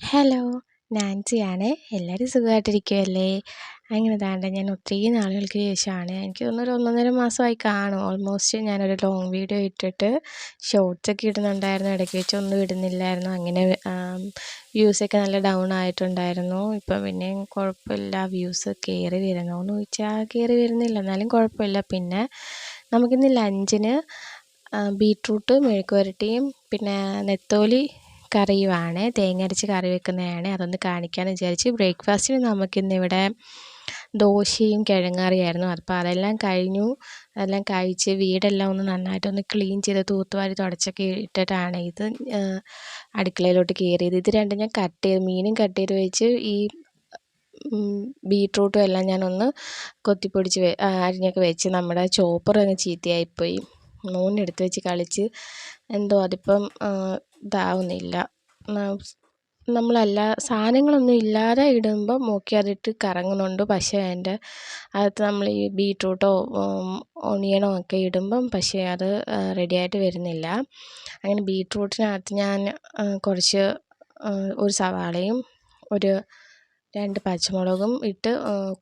Hello നാൻസിയാണ്. എല്ലാവരും സുഖമായിട്ടിരിക്കുമല്ലേ അങ്ങനെ താണ്ട ഞാൻ ഒത്തിരി നാളുകൾക്ക് ശേഷമാണ് എനിക്ക് തോന്നുന്നൊരു ഒന്നൊന്നര മാസമായി കാണും. ഓൾമോസ്റ്റ് ഞാനൊരു ലോങ് വീഡിയോ ഇട്ടിട്ട് ഷോർട്സൊക്കെ ഇടുന്നുണ്ടായിരുന്നു. ഇടയ്ക്ക് വെച്ച് ഒന്നും ഇടുന്നില്ലായിരുന്നു. അങ്ങനെ വ്യൂസൊക്കെ നല്ല ഡൗൺ ആയിട്ടുണ്ടായിരുന്നു. ഇപ്പം പിന്നെ കുഴപ്പമില്ല. വ്യൂസ് കയറി വരുന്നു എന്ന് ചോദിച്ചാൽ കയറി വരുന്നില്ല. എന്നാലും കുഴപ്പമില്ല. പിന്നെ നമുക്കിന്ന് ലഞ്ചിന് ബീട്രൂട്ട് മെഴുക്കുവരട്ടിയും പിന്നെ നെത്തോലി കറിയുമാണ് തേങ്ങ അരച്ച് കറി വെക്കുന്നതാണ്. അതൊന്ന് കാണിക്കാമെന്ന് വിചാരിച്ച് ബ്രേക്ക്ഫാസ്റ്റിന് നമുക്കിന്നിവിടെ ദോശയും കിഴങ്ങറിയായിരുന്നു. അപ്പോൾ അതെല്ലാം കഴിഞ്ഞു. അതെല്ലാം കഴിച്ച് വീടെല്ലാം ഒന്ന് നന്നായിട്ടൊന്ന് ക്ലീൻ ചെയ്ത് തൂത്തുവാരി തുടച്ചൊക്കെ ഇട്ടിട്ടാണ് ഇത് അടുക്കളയിലോട്ട് കയറിയത്. ഇത് രണ്ടും ഞാൻ കട്ട് ചെയ്ത് മീനും കട്ട് ചെയ്ത് വെച്ച് ഈ ബീട്രൂട്ടും എല്ലാം ഞാനൊന്ന് കൊത്തിപ്പൊടിച്ച് അരിഞ്ഞൊക്കെ വെച്ച് നമ്മുടെ അങ്ങ് ചീത്തയായിപ്പോയി. മോനെടുത്ത് വെച്ച് കളിച്ച് എന്തോ അതിപ്പം ഇതാവുന്നില്ല. നമ്മളല്ല സാധനങ്ങളൊന്നും ഇല്ലാതെ ഇടുമ്പോൾ നോക്കി അതിട്ട് കറങ്ങുന്നുണ്ട്. പക്ഷേ അതിന്റെ അകത്ത് നമ്മൾ ഈ ബീട്രൂട്ടോ ഓണിയനോ ഒക്കെ ഇടുമ്പം പക്ഷേ അത് റെഡിയായിട്ട് വരുന്നില്ല. അങ്ങനെ ബീട്രൂട്ടിനകത്ത് ഞാൻ കുറച്ച് ഒരു സവാളയും ഒരു രണ്ട് പച്ചമുളകും ഇട്ട്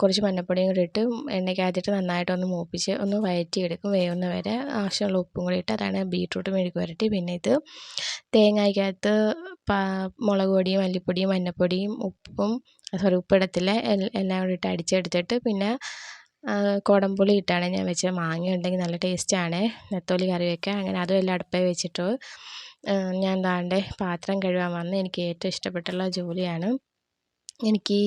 കുറച്ച് മഞ്ഞൾപ്പൊടിയും കൂടി ഇട്ട് എണ്ണയ്ക്കകത്തിട്ട് നന്നായിട്ടൊന്ന് മൂപ്പിച്ച് ഒന്ന് വഴറ്റിയെടുക്കും വേവുന്ന വരെ ആവശ്യമുള്ള ഉപ്പും കൂടി ഇട്ട് അതാണ് ബീട്രൂട്ട് മെഴുക്ക് പുരട്ടി പിന്നെ ഇത് തേങ്ങയ്ക്കകത്ത് മുളക് പൊടിയും മല്ലിപ്പൊടിയും മഞ്ഞൾപ്പൊടിയും ഉപ്പും സോറി ഉപ്പിടത്തില്ല എല്ലാം കൂടി ഇട്ട് അടിച്ചെടുത്തിട്ട് പിന്നെ കുടംപുളി ഇട്ടാണ് ഞാൻ വെച്ചത്. മാങ്ങ ഉണ്ടെങ്കിൽ നല്ല ടേസ്റ്റാണ്. നെത്തോലി കറി വയ്ക്കാൻ അങ്ങനെ അതും എല്ലാം അടുപ്പേ വെച്ചിട്ട്. ഞാൻ താണ്ടെ പാത്രം കഴുകാൻ വന്ന് എനിക്ക് ഏറ്റവും ഇഷ്ടപ്പെട്ടുള്ള ജോലിയാണ്. എനിക്ക്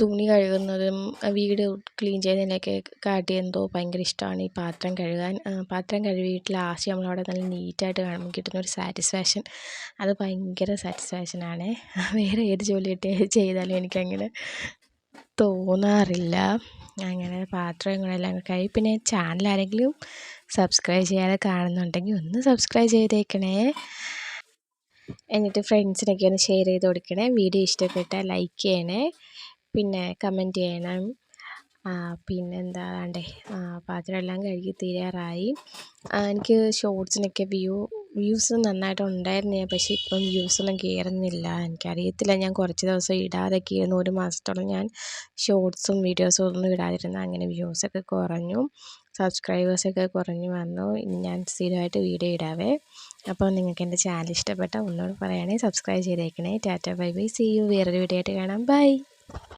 തുണി കഴുകുന്നതും വീട് ക്ലീൻ ചെയ്യുന്നതിനൊക്കെ കാട്ടി എന്തോ ഭയങ്കര ഇഷ്ടമാണ് ഈ പാത്രം കഴുകാൻ. പാത്രം കഴുകിയിട്ട് ലാസ്റ്റ് നമ്മളവിടെ നല്ല നീറ്റായിട്ട് കാണുമ്പോൾ കിട്ടുന്ന ഒരു സാറ്റിസ്ഫാക്ഷൻ. അത് ഭയങ്കര സാറ്റിസ്ഫാക്ഷനാണ് വേറെ ഏത് ജോലി ചെയ്താലും എനിക്കങ്ങനെ തോന്നാറില്ല. അങ്ങനെ പാത്രങ്ങളെല്ലാം കഴുകി പിന്നെ ചാനൽ ആരെങ്കിലും സബ്സ്ക്രൈബ് ചെയ്യാതെ കാണുന്നുണ്ടെങ്കിൽ ഒന്ന് സബ്സ്ക്രൈബ് ചെയ്തേക്കണേ. എന്നിട്ട് ഫ്രണ്ട്സിനൊക്കെ ഒന്ന് ഷെയർ ചെയ്ത് കൊടുക്കണേ. വീഡിയോ ഇഷ്ടപ്പെട്ടാൽ ലൈക്ക് ചെയ്യണേ. പിന്നെ കമന്റ് ചെയ്യണം. പിന്നെ എന്താ വേണ്ടേ? പാത്രമെല്ലാം കഴുകി തീരാറായി. എനിക്ക് ഷോർട്സിനൊക്കെ വ്യൂ വ്യൂസ് നന്നായിട്ട് ഉണ്ടായിരുന്നു ഞാൻ പക്ഷേ ഇപ്പം വ്യൂസൊന്നും കയറുന്നില്ല എനിക്കറിയത്തില്ല ഞാൻ കുറച്ച് ദിവസം ഇടാതെ ഇരുന്നു ഒരു മാസത്തോളം ഞാൻ ഷോർട്സും വീഡിയോസും ഒന്നും ഇടാതിരുന്നു അങ്ങനെ വ്യൂസൊക്കെ കുറഞ്ഞു. സബ്സ്ക്രൈബേഴ്സൊക്കെ കുറഞ്ഞു വന്നു. ഇനി ഞാൻ സ്ഥിരമായിട്ട് വീഡിയോ ഇടാവേ. അപ്പോൾ നിങ്ങൾക്ക് എന്റെ ചാനൽ ഇഷ്ടപ്പെട്ട ഒന്നുകൂടെ പറയുകയാണെങ്കിൽ സബ്സ്ക്രൈബ് ചെയ്തേക്കണേ. Tata bye bye. See you വേറൊരു വീഡിയോ ആയിട്ട് കാണാം. ബൈ